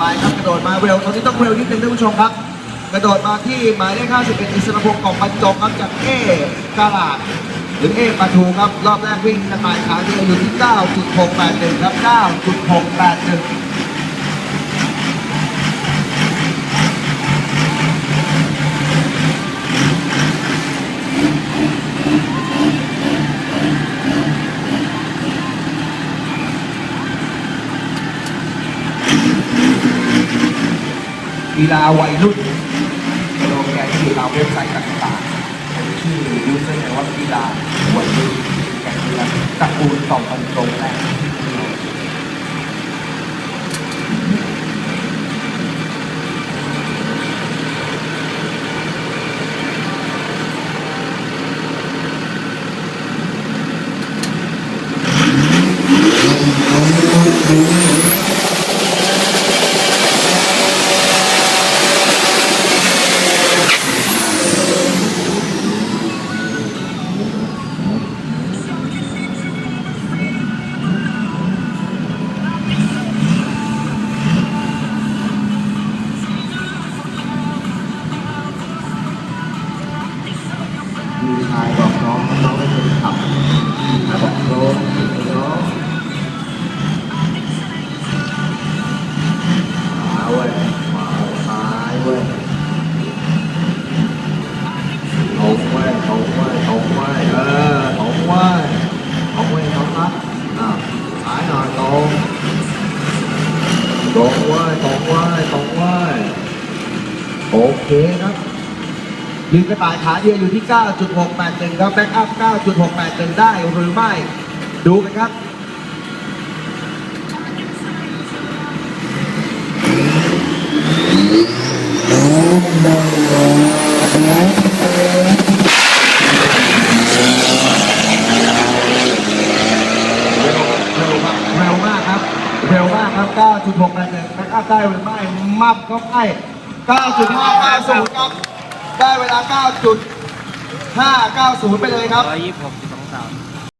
ไปครับกระโดดมาเร็วตอนนี้ต้องเร็วนิดนึงท่านผู้ชมครับ กระโดดมาที่หมายเลข51อิสระพงศ์กองบรรจงครับจากเอกาลาดหรือเอปาทูครับรอบแรกวิ่งกระต่ายขาเดียวอยู่ที่ 9.681 ครับ 9.681 กีฬาวัยรุ่นโลแกนที่เราเว็บไซต์ต่างๆเป็นชื่อยูเซอร์ว่ากีฬาวัยรุ่นแกนกีฬาตระกูลต่อมันตรงแรกมีชายบอกน้องน้องไม่เป็นขับบอกโน้น้องมาเว้ยมาซ้ายเว้ยตรงเว้ ยืนกระต่ายขาเดียวอยู่ที่ 9.681ครับแบ็กอัพ 9.681 ได้หรือไม่ ดูกันครับเร็วเร็วครับเร็วมากครับ เร็วมากครับ 9.681แบ็กอัพได้หรือไม่ มับก็ให้9.590ครับ ได้เวลา 9.590 ไปเลยครับ 126.23